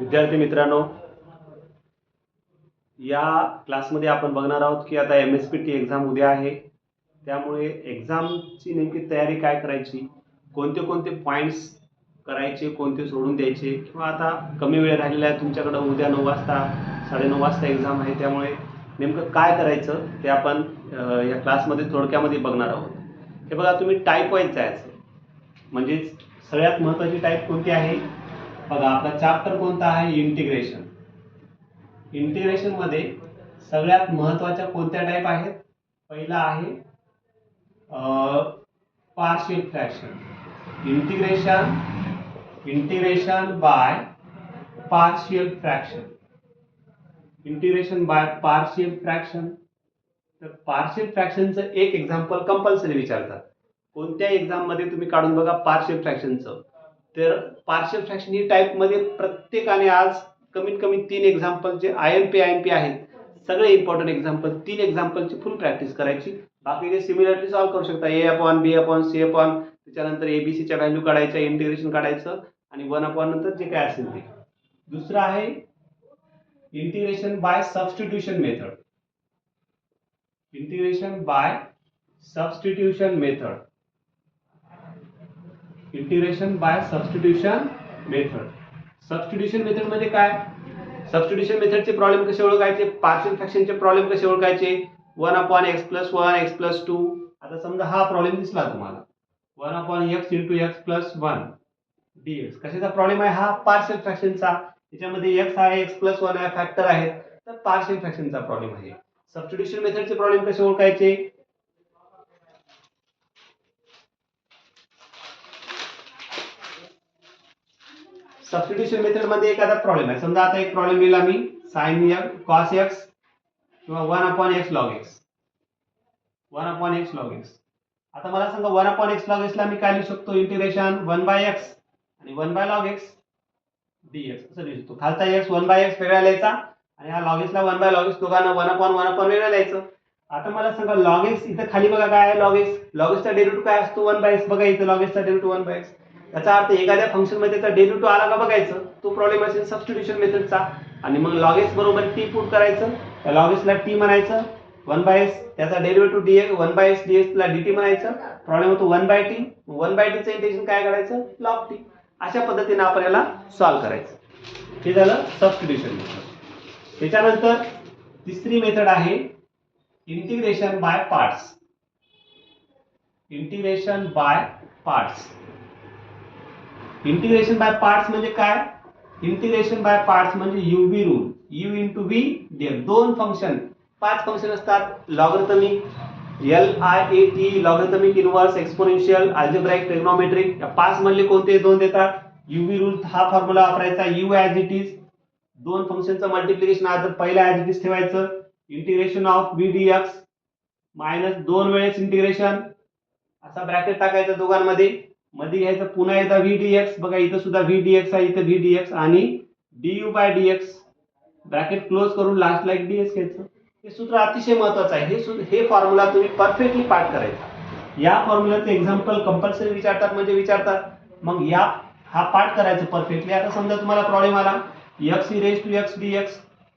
विद्यार्थी मित्रांनो या क्लासमध्ये आपण बघणार आहोत की आता M S P T exam उद्या आहे. त्यामुळे एक्झामची नेमकी तयारी काय करायची? कोणते कोणते पॉईंट्स करायचे कोणते सोडून द्यायचे? किंवा आता कमी वेळ राहिलेला आहे तुमच्याकडं उद्या नऊ वाजता साडेनऊ वाजता एक्झाम आहे. त्यामुळे नेमकं काय करायचं ते आपण या क्लासमध्ये थोडक्यामध्ये बघणार आहोत. हे बघा तुम्ही टाईप वाईज जायचं. म्हणजेच सगळ्यात महत्त्वाची टाईप कोणती आहे? बघा आपला चॅप्टर कोणता आहे? इंटिग्रेशन इंटिग्रेशनमध्ये सगळ्यात महत्त्वाच्या कोणत्या टाईप आहेत? पहिला आहे partial fraction integration integration by partial fraction integration by partial fraction तर पार्शियल फ्रॅक्शनचं एक एक्झाम्पल कंपल्सरी विचारतात. कोणत्या एक्झाममध्ये तुम्ही काढून बघा पार्शियल फ्रॅक्शनचं तर पार्शियल फ्रॅक्शन ही टाईपमध्ये प्रत्येकाने आज कमीत कमी तीन एक्झाम्पल जे I M P I M P आहेत. सगळे इम्पॉर्टंट एक्झाम्पल तीन एक्झाम्पलची फुल प्रॅक्टिस करायची. बाकीचे सिमिलरली सॉल्व्ह करू शकता A upon B upon C upon त्याच्यानंतर ए बी सीच्या व्हॅल्यू काढायच्या इंटिग्रेशन काढायचं आणि वन अपॉन नंतर जे काय असेल ते. दुसरं आहे integration by substitution method integration by substitution method integration by substitution method substitution मेथडमध्ये काय? सबस्टिट्यूशन मेथडचे प्रॉब्लेम कसे ओळखायचे? पार्शियल फ्रॅक्शनचे प्रॉब्लेम कसे ओळखायचे? One upon x plus one x plus two आता समजा हा प्रॉब्लेम दिसला तुम्हाला. One upon x into x plus one d x कशाचा प्रॉब्लेम आहे? हा पार्शियल फ्रॅक्शनचा त्याच्यामध्ये एक्स आहे एक्स प्लस वन आहे फॅक्टर आहे. तर पार्शियल फ्रॅक्शनचा प्रॉब्लेम आहे. सबस्टिट्यूशन मेथडचे प्रॉब्लेम कसे ओळखायचे? सबस्टिट्यूशन मेथडमध्ये एखादा प्रॉब्लेम आहे. समजा आता एक प्रॉब्लेम दिला मी साइन कॉस एक्स किंवा one upon X log X one upon X log X आता मला सांगा वन अपॉन एक्स लॉग एक्सला मी काय लिहू शकतो? इंटिग्रेशन वन बाय एक्स आणि one by log X D X असं लिहू शकतो. खालचा एक्स वन बाय एक्स वेगळा लिहायचा आणि हा लॉग एक्सला वन बाय लॉग एक्स दोघांना वन अपॉन वन अपॉन वेगळं लिहायचं. आता मला सांगा लॉग एक्स इथं खाली बघा काय आहे लॉग एक्स लॉग एक्सचा डेरिव्हेटिव्ह काय असतो? वन बाय एक्स बघा इथं लॉग एक्सचा डेरिव्हेटिव्ह वन बाय एक्स याचा अर्थ एखाद्या फंक्शनमध्ये त्याचा डेरिव्हेटिव्ह आला का बघायचं तो प्रॉब्लेम असेल सबस्टिट्युशन मेथडचा आणि मग लॉगेस बरोबर टी पुट करायचं त्या लॉगेसला टी म्हणायचं वन बाय एस त्याचा derivative D X one by S D एसला D T म्हणायचं. प्रॉब्लेम होतो one by T one by टीचं इंटेग्रेशन काय करायचं लॉग टी अशा पद्धतीने आपण याला सॉल्व्ह करायचं. हे झालं सबस्टिट्युशन मेथड त्याच्यानंतर तिसरी मेथड आहे integration by parts integration by parts integration by parts म्हणजे काय? इंटिग्रेशन बाय पार्ट्स म्हणजे U B rule U into B D दोन फंक्शन पाच फंक्शन असतात. Logarithmic L I A T logarithmic inverse exponential algebraic trigonometric या पाच मधले कोणते दोन देतात. यू बी रूल हा फॉर्म्युला वापरायचा. यू ॲज इट इज दोन फंक्शनचं मल्टिप्लिकेशन आहे पहिला ॲज इट इज ठेवायचं. Integration of B D X minus दोन वेळेस इंटिग्रेशन असा ब्रॅकेट टाकायचा दोघांमध्ये. मध्ये यायचं पुन्हा एकदा व्ही डी एक्स बघा इथं सुद्धा व्ही डी एक्स आहे इथं व्ही डी एक्स आणि D U by D X bracket close करून लास्टला एक डी एक्स घ्यायचं. हे सूत्र अतिशय महत्वाचं आहे. हे हे फॉर्म्युला तुम्ही परफेक्टली पाठ करायचा. या फॉर्म्युलाचं एक्झाम्पल कंपल्सरी विचारतात म्हणजे विचारतात. मग या हा पाठ करायचं परफेक्टली आता समजा तुम्हाला प्रॉब्लेम आला. X E raise to X D X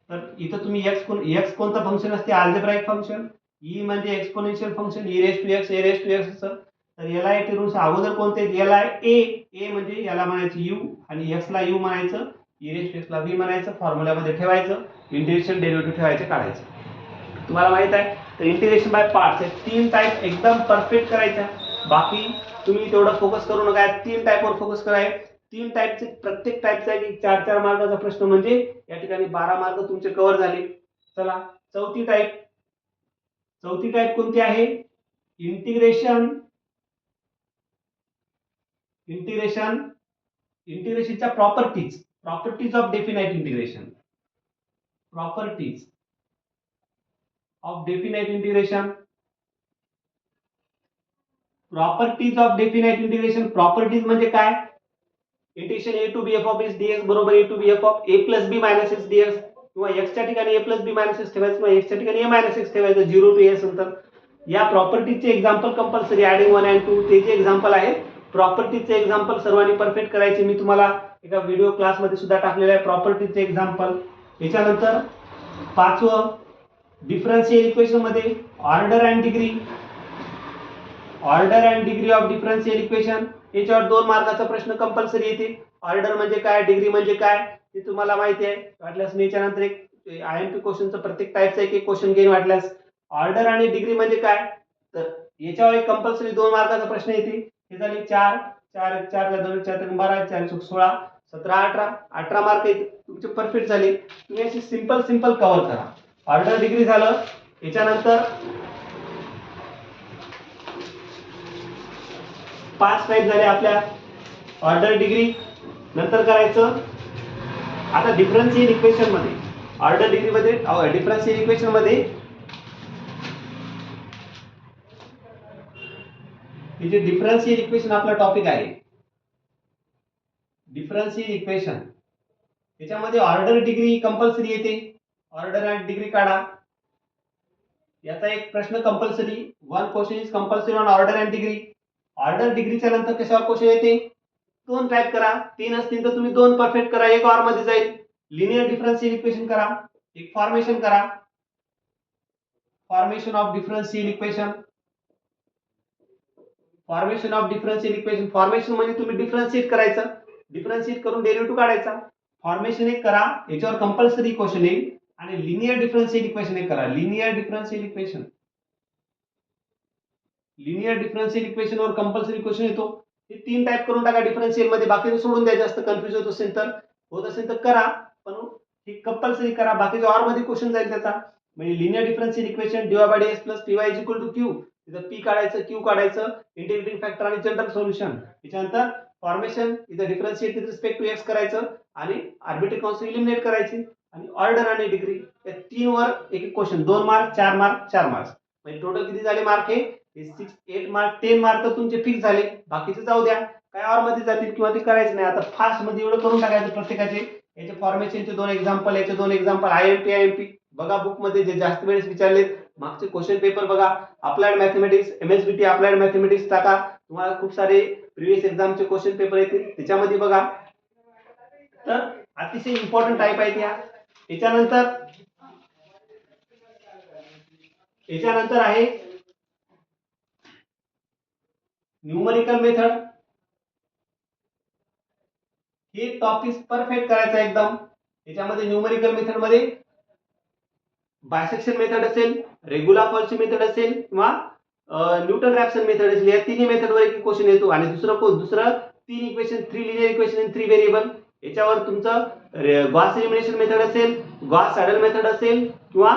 तर इथं तुम्ही एक्स कोण एक्स कोणतं फंक्शन असते? अल्जेब्राइक फंक्शन ई म्हणजे exponential function E raise to X A raise to X असं. तर एल आय टी रूल्स अगोदर कोणते एल आय ए ए म्हणजे याला म्हणायचं यू आणि एक्स ला यू म्हणायचं e ई एक्स ला व्ही म्हणायचं फॉर्म्युल्यामध्ये ठेवायचं इंटिग्रेशन डेरिव्हेटिव्ह ठेवायचं काढायचं. तुम्हाला माहीत आहे? तर इंटिग्रेशन बाय पार्ट्स हे तीन टाईप एकदम परफेक्ट करायचा बाकी तुम्ही तेवढं फोकस करू नका. तीन टाईपवर फोकस कराय तीन टाईपचे प्रत्येक टाईपचा एक चार चार मार्काचा प्रश्न म्हणजे या ठिकाणी बारा मार्क तुमचे कव्हर झाले. चला चौथी टाईप चौथी टाईप कोणती आहे? Integration integration इंटिग्रेशनच्या properties properties of definite integration properties of definite integration properties of definite integration properties म्हणजे काय? Integration A to B F of S DX बरोबर A to B F of A plus B minus X DX किंवा एक्सच्या ठिकाणी A plus B minus X ठेवायचं किंवा एक्सच्या ठिकाणी ए मायनस एक्स ठेवायचं झिरो टू एस नंतर या प्रॉपर्टीजचे example compulsory adding one and two ते जे एक्झाम्पल आहेत प्रॉपर्टीचे एक्झाम्पल सर्वांनी परफेक्ट करायचे. मी तुम्हाला एका व्हिडिओ क्लासमध्ये सुद्धा टाकलेलं आहे प्रॉपर्टीचे एक्झाम्पल याच्यानंतर पाचवं डिफरन्शियल इक्वेशनमध्ये order and degree order and degree of differential equation याच्यावर दोन मार्काचा प्रश्न कंपल्सरी येते ऑर्डर म्हणजे काय? डिग्री म्हणजे काय? ते तुम्हाला माहिती आहे. वाटल्यास मी याच्यानंतर एक आय एम पी क्वेश्चनचं प्रत्येक टाईपचा एक एक क्वेश्चन घेईन वाटल्यास. ऑर्डर आणि डिग्री म्हणजे काय? तर याच्यावर एक कंपल्सरी दोन मार्काचा प्रश्न येते हे झाले? चार. चार चार दोन चार त्रिक बारा चार एक सोळा सतरा अठरा. अठरा मार्क येत तुमचे परफेक्ट झाले. तुम्ही असे सिंपल सिंपल कव्हर करा. ऑर्डर डिग्री झालं. याच्यानंतर पाच टाईप झाले आपल्या. ऑर्डर डिग्री नंतर करायचं. आता डिफरन्शियल इक्वेशनमध्ये. ऑर्डर डिग्री मध्ये डिफरन्शियल इक्वेशनमध्ये हे जे डिफरन्शियल इक्वेशन आपला टॉपिक आहे. डिफरन्शियल इक्वेशन त्याच्यामध्ये ऑर्डर डिग्री कंपल्सरी येते. ऑर्डर अँड डिग्री काढा. याचा एक प्रश्न compulsory one question is compulsory on order and degree order डिग्रीच्या नंतर कशावर क्वेश्चन येते? दोन टाईप करा. तीन असतील तर तुम्ही दोन परफेक्ट करा. एक ऑरमध्ये जाईल. लिनियर डिफरन्शियल इक्वेशन करा. एक फॉर्मेशन करा. Formation of differential equation formation of differential equation formation म्हणजे तुम्ही डिफरन्शिएट करायचं. डिफरन्शिएट करून डेरिव्हेटिव्ह काढायचा. फॉर्मेशन एक करा याच्यावर कंपल्सरी क्वेश्चन येईल आणि लिनियर डिफरन्शियल इक्वेशन एक करा. Linear differential equation linear differential equation वर कंपल्सरी क्वेश्चन येतो. हे तीन टाईप करून टाका डिफरन्शियलमध्ये. बाकीचं सोडून द्या. जास्त कन्फ्युज होत असेल तर. होत असेल तर करा. पण हे कंपल्सरी करा. बाकीच्या ऑरमध्ये क्वेश्चन जाईल त्याचा. म्हणजे linear differential equation DY by DX plus PY is equal to Q इथं पी काढायचं क्यू काढायचं इंटिग्रेटिंग फॅक्टर आणि जनरल सोल्युशन त्याच्यानंतर फॉर्मेशन इथं differentiate with respect to X करायचं आणि आर्बिट्री कॉन्स्ट इलिमिनेट करायची आणि ऑर्डर आणि डिग्री या तीन वर एक एक क्वेश्चन दोन मार्क चार मार्क चार मार्क्स म्हणजे टोटल किती झाले मार्क हे? Six eight mark ten mark तर तुमचे फिक्स झाले. बाकीचे जाऊ द्या. काय ऑरमध्ये जातील किंवा ते करायचं नाही. आता फास्टमध्ये एवढं करून टाकायचं प्रत्येकाचे. याचे फॉर्मेशनचे दोन एक्झाम्पल याचे दोन example I M P I M P बघा बुकमध्ये जे जास्त वेळेस विचारलेत मागचे क्वेश्चन पेपर बघा applied mathematics MSBT applied mathematics टाका. तुम्हाला खूप सारे प्रिव्हियस एक्झामचे क्वेश्चन पेपर येतील. त्याच्यामध्ये बघा. तर अतिशय इम्पॉर्टंट टाईप आहेत या. याच्यानंतर याच्यानंतर आहे न्यूमरिकल मेथड हे टॉपिक परफेक्ट करायचं एकदम. याच्यामध्ये न्यूमरिकल मेथडमध्ये बायसेक्शन मेथड असेल रेग्युलर फॉल्सी मेथड असेल किंवा न्यूटन रॅप्सन मेथड असेल या तिन्ही मेथडवर एक क्वेश्चन येतो. आणि दुसरं को- दुसरं तीन इक्वेशन थ्री लिनियर इक्वेशन आणि थ्री व्हेरिएबल याच्यावर तुमचं गॉस एलिमिनेशन मेथड असेल गॉस सॅडल मेथड असेल किंवा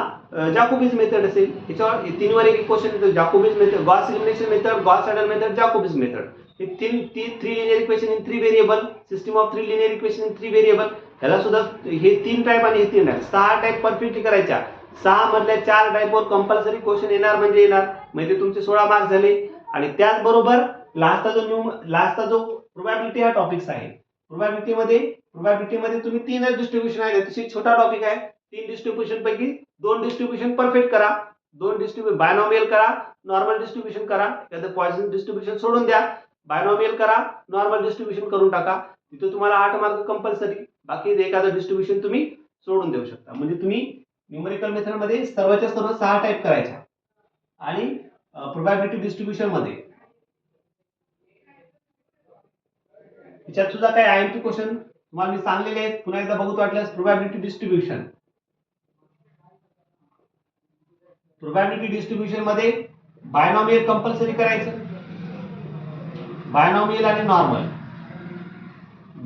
जाकोबिज मेथड असेल. याच्यावर तीनवर एक क्वेश्चन येतो. Jacobi's method Gauss elimination method Gauss Seidel method Jacobi's method हे तीन ती three linear equation in three variable system of three linear equation in three variable ह्याला सुद्धा हे तीन टाईप आणि हे तीन टाईप सहा टाईप परफेक्टली करायच्या. सहा मधल्या चार टाईपवर कंपल्सरी क्वेश्चन येणार म्हणजे येणार. म्हणजे तुमचे सोळा मार्क्स झाले. आणि त्याचबरोबर लास्टचा जो न्यू लास्टचा जो प्रोबॅबिलिटी हा टॉपिक्स आहे. प्रोबॅबिलिटीमध्ये प्रोबॅबिलिटीमध्ये तुम्ही तीनच डिस्ट्रीब्युशन आहे. अतिशय छोटा टॉपिक आहे. तीन डिस्ट्रीब्युशन पैकी दोन डिस्ट्रीब्युशन परफेक्ट करा. दोन डिस्ट्रीब्युशन बायनॉमियल करा. नॉर्मल डिस्ट्रीब्युशन करा. त्याचं पॉइजन डिस्ट्रीब्युशन सोडून द्या. बायनॉमियल करा. नॉर्मल डिस्ट्रीब्युशन करून टाका. तिथे तुम्हाला आठ मार्क कंपल्सरी बाकी एखादं डिस्ट्रीब्युशन तुम्ही सोडून देऊ शकता. म्हणजे तुम्ही न्यूमरिकल मेथडमध्ये सर्वच्या सर्व सहा टाईप करायच्या. आणि प्रोबॅबिलिटी डिस्ट्रीब्युशनमध्ये. त्याच्यात सुद्धा काही आय एम पी क्वेश्चन तुम्हाला मी सांगलेले आहेत. पुन्हा एकदा बघू वाटल्यास प्रोबॅबिलिटी डिस्ट्रीब्युशन प्रोबॅबिलिटी डिस्ट्रीब्युशनमध्ये बायनॉमियल कंपल्सरी करायचं. बायनॉमियल आणि नॉर्मल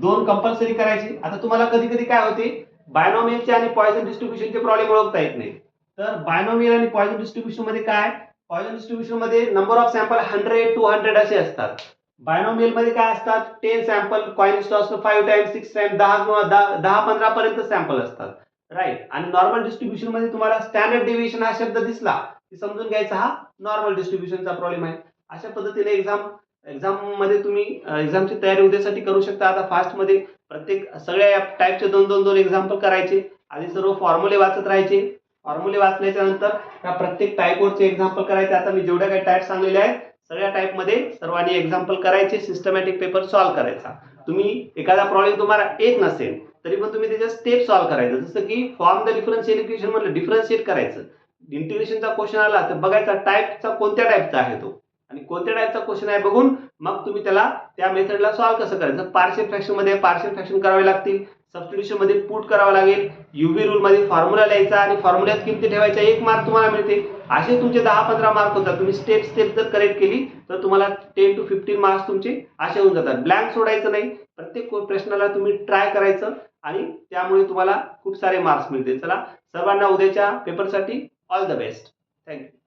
दोन कंपल्सरी करायचे. आता तुम्हाला कधी कधी काय होते? बायनॉमियलचे आणि पॉइझन डिस्ट्रीब्युशनचे प्रॉब्लेम ओळखता येत नाही. तर बायनॉमियल आणि पॉइझन डिस्ट्रीब्युशनमध्ये काय? Poisson डिस्ट्रीब्युशनमध्ये number of sample hundred two hundred असे असतात. बायनॉमियलमध्ये काय असतात? Ten sample coin toss five time six time दहा किंवा दहा दहा पंधरा पर्यंत सॅम्पल असतात. राईट आणि नॉर्मल डिस्ट्रीब्युशनमध्ये तुम्हाला स्टँडर्ड डेव्हिएशन हा शब्द दिसला की समजून घ्यायचा हा नॉर्मल डिस्ट्रीब्युशनचा प्रॉब्लेम आहे. अशा पद्धतीने एक्झाम एक्झाममध्ये तुम्ही एक्झामची तयारी उद्यासाठी करू शकता. आता फास्टमध्ये प्रत्येक सगळ्या टाईपचे दोन दोन दोन एक्झाम्पल करायचे. आधी सर्व फॉर्म्युले वाचत राहायचे. फॉर्म्युले वाचल्याच्या नंतर या प्रत्येक टाईपवरचे एक्झाम्पल करायचे. आता मी जेवढ्या काही टाईप सांगलेल्या आहेत सगळ्या टाईपमध्ये सर्वांनी एक्झाम्पल करायचे सिस्टमॅटिक पेपर सॉल्व्ह करायचा. तुम्ही एखादा प्रॉब्लेम तुम्हाला येत नसेल तरी पण तुम्ही त्याच्या स्टेप सॉल्व्ह करायचं. जसं की फॉर्म द डिफरन्शियल इक्वेशन म्हणलं डिफरन्शिएट करायचं. इंटिग्रेशनचा क्वेश्चन आला तर बघायचा टाईपचा कोणत्या टाईपचा आहे तो. आणि कोणत्या टाईपचा क्वेश्चन आहे बघून मग तुम्ही त्याला त्या मेथडला सॉल्व्ह कसं करायचं? पार्शियल फ्रॅक्शनमध्ये पार्शियल फ्रॅक्शन करावे लागतील. सबस्टिट्यूशनमध्ये पुट करावं लागेल. युव्ही रूल मध्ये फॉर्म्युला लिहायचा आणि फॉर्म्युल्यात किमती ठेवायच्या एक मार्क तुम्हाला मिळते. असे तुमचे दहा पंधरा मार्क होतात. तुम्ही स्टेप स्टेप जर करेक्ट केली तर तुम्हाला टेन टू फिफ्टीन मार्क्स तुमचे असे होऊन जातात. ब्लँक सोडायचं नाही. प्रत्येक प्रश्नाला तुम्ही ट्राय करायचं आणि त्यामुळे तुम्हाला खूप सारे मार्क्स मिळतील. चला सर्वांना उद्याच्या पेपरसाठी all the best thank you